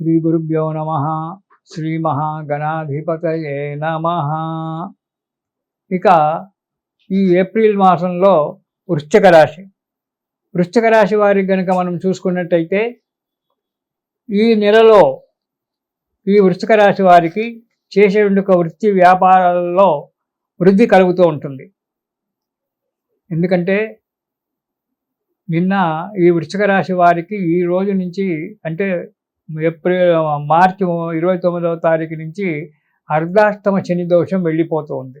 శ్రీ గురుభ్యో నమ. శ్రీ మహాగణాధిపతయే నమ. ఇక ఈ ఏప్రిల్ మాసంలో వృశ్చిక రాశి. వృశ్చిక రాశి వారికి కనుక మనం చూసుకున్నట్టయితే ఈ నెలలో ఈ వృశ్చిక రాశి వారికి చేసే ఒక వృత్తి వ్యాపారాలలో వృద్ధి కలుగుతూ ఉంటుంది. ఎందుకంటే నిన్న ఈ వృశ్చిక రాశి వారికి ఈ రోజు నుంచి అంటే ఏప్రిల్ మార్చి ఇరవై తొమ్మిదవ తారీఖు నుంచి అర్ధాష్టమ శని దోషం వెళ్ళిపోతూ ఉంది.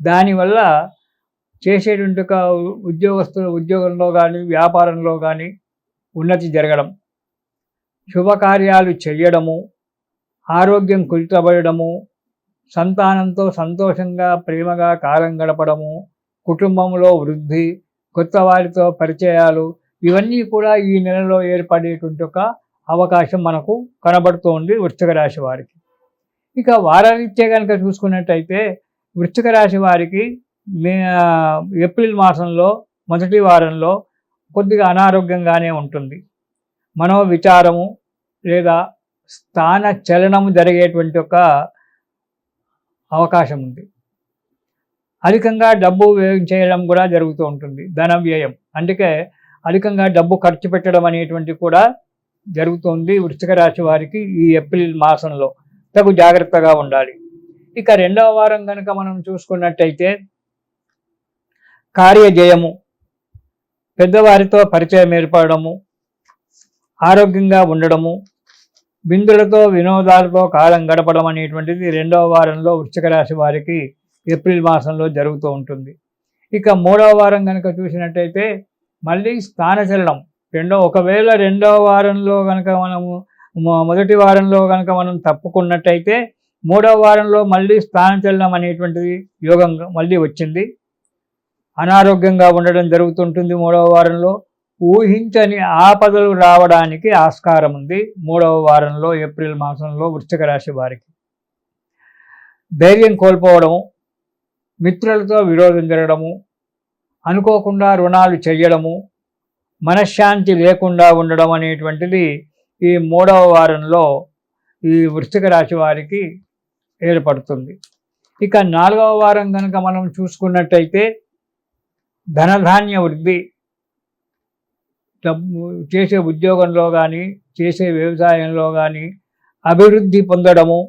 దానివల్ల చేసేటువంటి ఉద్యోగస్తుల ఉద్యోగంలో కానీ వ్యాపారంలో కానీ ఉన్నతి జరగడం శుభకార్యాలు చేయడము ఆరోగ్యం కులితబడము సంతానంతో సంతోషంగా ప్రేమగా కాలం గడపడము కుటుంబంలో వృద్ధి కొత్త వారితో పరిచయాలు ఇవన్నీ కూడా ఈ నెలలో ఏర్పడేటువంటి ఒక అవకాశం మనకు కనబడుతోంది వృశ్చిక రాశి వారికి. ఇక వారానిత్యే కనుక చూసుకున్నట్టయితే వృశ్చిక రాశి వారికి మే ఏప్రిల్ మాసంలో మొదటి వారంలో కొద్దిగా అనారోగ్యంగానే ఉంటుంది. మనో విచారము లేదా స్థాన చలనము జరిగేటువంటి ఒక అవకాశం ఉంది. అధికంగా డబ్బు వ్యయం చేయడం కూడా జరుగుతూ ఉంటుంది. ధన వ్యయం. అందుకే అధికంగా డబ్బు ఖర్చు పెట్టడం అనేటువంటి కూడా జరుగుతోంది. వృశ్చిక రాశి వారికి ఈ ఏప్రిల్ మాసంలో తగు జాగ్రత్తగా ఉండాలి. ఇక రెండవ వారం కనుక మనం చూసుకున్నట్టయితే కార్యజయము పెద్దవారితో పరిచయం ఏర్పడము ఆరోగ్యంగా ఉండడము బిందులతో వినోదాలతో కాలం గడపడం అనేటువంటిది రెండవ వారంలో వృశ్చిక రాశి వారికి ఏప్రిల్ మాసంలో జరుగుతూ ఉంటుంది. ఇక మూడవ వారం కనుక చూసినట్టయితే మళ్ళీ స్థానచలనం రెండో ఒకవేళ రెండవ వారంలో కనుక మనము మొదటి వారంలో కనుక మనం తప్పుకున్నట్టయితే మూడవ వారంలో మళ్ళీ స్థానచలనం అనేటువంటిది యోగం మళ్ళీ వచ్చింది. అనారోగ్యంగా ఉండడం జరుగుతుంటుంది మూడవ వారంలో. ఊహించని ఆపదలు రావడానికి ఆస్కారం ఉంది మూడవ వారంలో ఏప్రిల్ మాసంలో వృశ్చిక రాశి వారికి. ధైర్యం కోల్పోవడము మిత్రులతో విరోధం జరగడము అనుకోకుండా రుణాలు చేయడము మనశ్శాంతి లేకుండా ఉండడం అనేటువంటిది ఈ మూడవ వారంలో ఈ వృశ్చిక రాశి వారికి ఏర్పడుతుంది. ఇక నాలుగవ వారం కనుక మనం చూసుకున్నట్టయితే ధనధాన్య వృద్ధి డబ్బు చేసే ఉద్యోగంలో కానీ చేసే వ్యవసాయంలో కానీ అభివృద్ధి పొందడము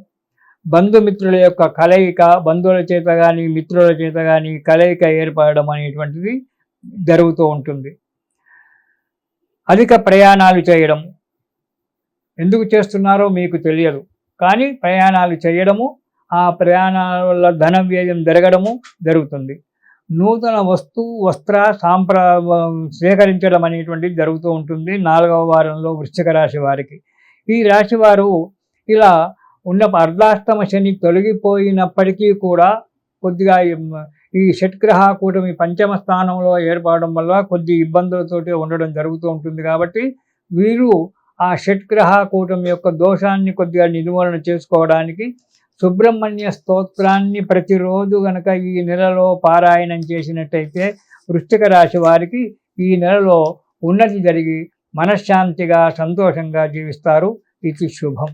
బంధుమిత్రుల యొక్క కలయిక బంధువుల చేత కానీ మిత్రుల చేత కానీ కలయిక ఏర్పడడం అనేటువంటిది జరుగుతూ ఉంటుంది. అధిక ప్రయాణాలు చేయడం. ఎందుకు చేస్తున్నారో మీకు తెలియదు. కానీ ప్రయాణాలు చేయడము ఆ ప్రయాణాల వల్ల ధన వ్యయం జరగడము జరుగుతుంది. నూతన వస్తు వస్త్ర సాంప్ర సేకరించడం అనేటువంటిది జరుగుతూ ఉంటుంది నాలుగవ వారంలో వృశ్చిక రాశి వారికి. ఈ రాశి వారు ఇలా ఉన్న అర్ధాష్టమ శని తొలగిపోయినప్పటికీ కూడా కొద్దిగా ఈ షట్గ్రహ కూటమి పంచమ స్థానంలో ఏర్పడడం వల్ల కొద్ది ఇబ్బందులతోటి ఉండడం జరుగుతూ ఉంటుంది కాబట్టి వీరు ఆ షట్గ్రహ కూటమి యొక్క దోషాన్ని కొద్దిగా నిర్మూలన చేసుకోవడానికి సుబ్రహ్మణ్య స్తోత్రాన్ని ప్రతిరోజు గనక ఈ నెలలో పారాయణం చేసినట్టయితే వృశ్చిక రాశి వారికి ఈ నెలలో ఉన్నతి జరిగి మనశ్శాంతిగా సంతోషంగా జీవిస్తారు. ఇది శుభం.